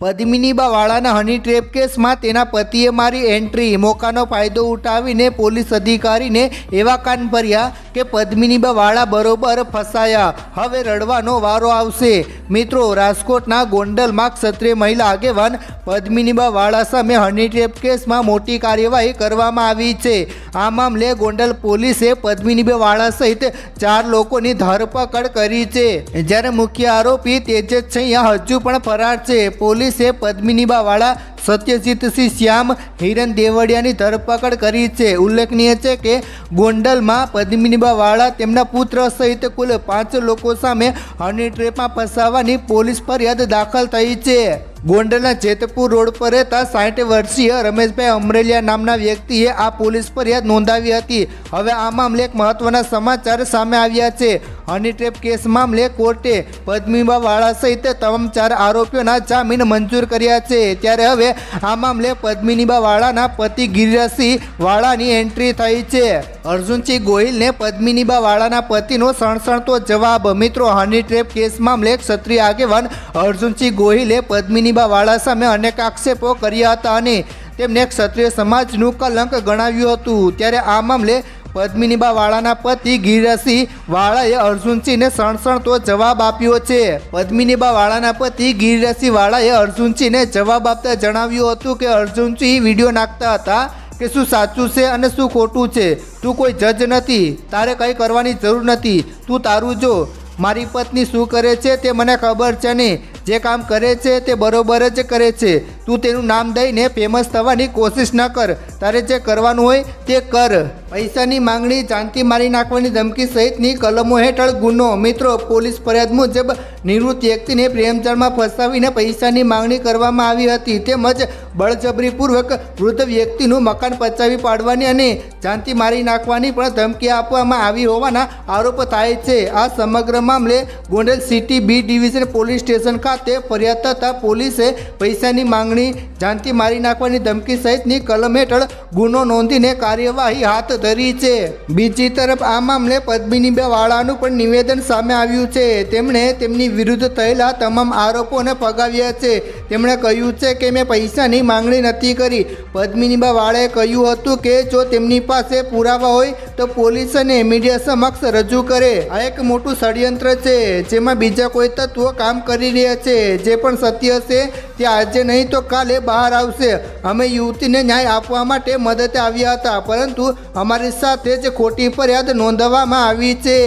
પદ્મિનીબા વાળાના હની trap કેસમાં તેના પતિએ મારી એન્ટ્રી મોકાનો ફાયદો ઉઠાવીને પોલીસ અધિકારીને એવા કાન ભર્યા કે પદ્મિનીબા વાળા બરોબર ફસાયા. હવે રડવાનો વારો આવશે. મિત્રો, રાજકોટના ગોંડલમાં ક્ષત્રિય મહિલા આગેવાન પદ્મિનીબા વાળા સામે હની કેસમાં મોટી કાર્યવાહી કરવામાં આવી છે. આ મામલે ગોંડલ પોલીસે પદ્મિનીબા વાળા સહિત ચાર લોકોની ધરપકડ કરી છે. જ્યારે મુખ્ય આરોપી તેજસ છૈયા હજુ પણ ફરાર છે. પોલીસે પદ્મિનીબા વાળા સત્યજીતસિંહ શ્યામ હિરન દેવડિયાની ધરપકડ કરી છે. ઉલ્લેખનીય છે કે ગોંડલમાં પદ્મિનીબા વાળા તેમના પુત્ર સહિત કુલ પાંચ લોકો સામે હની ટ્રેપમાં ફસાવવાની પોલીસ ફરિયાદ દાખલ થઈ છે. ગોંડલના જેતપુર રોડ પર રહેતા સાઠ વર્ષીય રમેશભાઈ અમરેલિયા નામના વ્યક્તિએ આ પોલીસ ફરિયાદ નોંધાવી હતી. હવે આ મામલે એક મહત્વના સમાચાર સામે આવ્યા છે. હની ટ્રેપ કેસ મામલે કોર્ટે પદ્મીબા વાળા સહિત તમામ ચાર આરોપીઓના જામીન મંજૂર કર્યા છે. ત્યારે હવે આ મામલે પદ્મિનીબા વાળાના પતિ ગિરિરાજસિંહ વાળાની એન્ટ્રી થઈ છે. અર્જુનસિંહ ગોહિલને પદ્મિનીબા વાળાના પતિનો સણસણતો જવાબ. મિત્રો, હની ટ્રેપ કેસ મામલે ક્ષત્રિય આગેવાન અર્જુનસિંહ ગોહિલે પદ્મિનીબા વાળા સામે અનેક આક્ષેપો કર્યા હતા અને તેમને ક્ષત્રિય સમાજનું કલંક ગણાવ્યું હતું. ત્યારે આ મામલે પદ્મિનીબા વાળાના પતિ ગિરિરાજસિંહ વાળાએ અર્જુનસિંહને સણસણતો જવાબ આપ્યો છે. પદ્મિનીબા વાળાના પતિ ગિરિરાજસિંહ વાળાએ અર્જુનસિંહને જવાબ આપતા જણાવ્યું હતું કે અર્જુનસિંહ વીડિયો નાખતા હતા કે શું સાચું છે અને શું ખોટું છે. તું કોઈ જજ નથી, તારે કંઈ કરવાની જરૂર નથી. તું તારું જો, મારી પત્ની શું કરે છે તે મને ખબર છે નહીં જે કામ કરે છે તે બરોબર જ કરે છે. તું તેનું નામ દઈને ફેમસ થવાની કોશિશ ન કર. તારે જે કરવાનું હોય તે કર. પૈસાની માંગણી જાનથી મારી નાખવાની ધમકી સહિતની કલમો હેઠળ ગુનો. મિત્રો, પોલીસ ફરિયાદ મુજબ નિવૃત્ત વ્યક્તિને પ્રેમજાળમાં ફસાવીને પૈસાની માંગણી કરવામાં આવી હતી. તેમજ બળજબરીપૂર્વક વૃદ્ધ વ્યક્તિનું મકાન પચાવી પાડવાની અને જાનથી મારી નાખવાની પણ ધમકી આપવામાં આવી હોવાના આરોપ થાય છે. આ સમગ્ર મામલે Gondal city B division police station ખાતે ફરિયાદ થતાં પોલીસે પૈસાની માંગણી જાનથી મારી નાખવાની ધમકી સહિતની કલમ હેઠળ ગુનો નોંધીને કાર્યવાહી હાથ ધરી છે. બીજી તરફ આ મામલે પદ્મિનીબા વાળાનું પણ નિવેદન સામે આવ્યું છે. તેમણે તેમની વિરુદ્ધ થયેલા તમામ આરોપોને ફગાવ્યા છે. તેમણે કહ્યું છે કે મેં પૈસાની માંગણી નથી કરી. પદ્મિનીબા વાળાએ કહ્યું હતું કે જો તેમની પાસે પુરાવા હોય તો પોલીસ અને મીડિયા સમક્ષ રજૂ કરે. આ એક મોટું ષડયંત્ર છે, જેમાં બીજા કોઈ તત્વો કામ કરી રહ્યા છે. જે પણ સત્ય છે તે આજે નહીં તો કાલે બહાર આવશે. અમે યુવતીને ન્યાય આપવા માટે મદદ આવ્યા હતા, પરંતુ અમારી સાથે જ ખોટી ફરિયાદ નોંધવામાં આવી છે.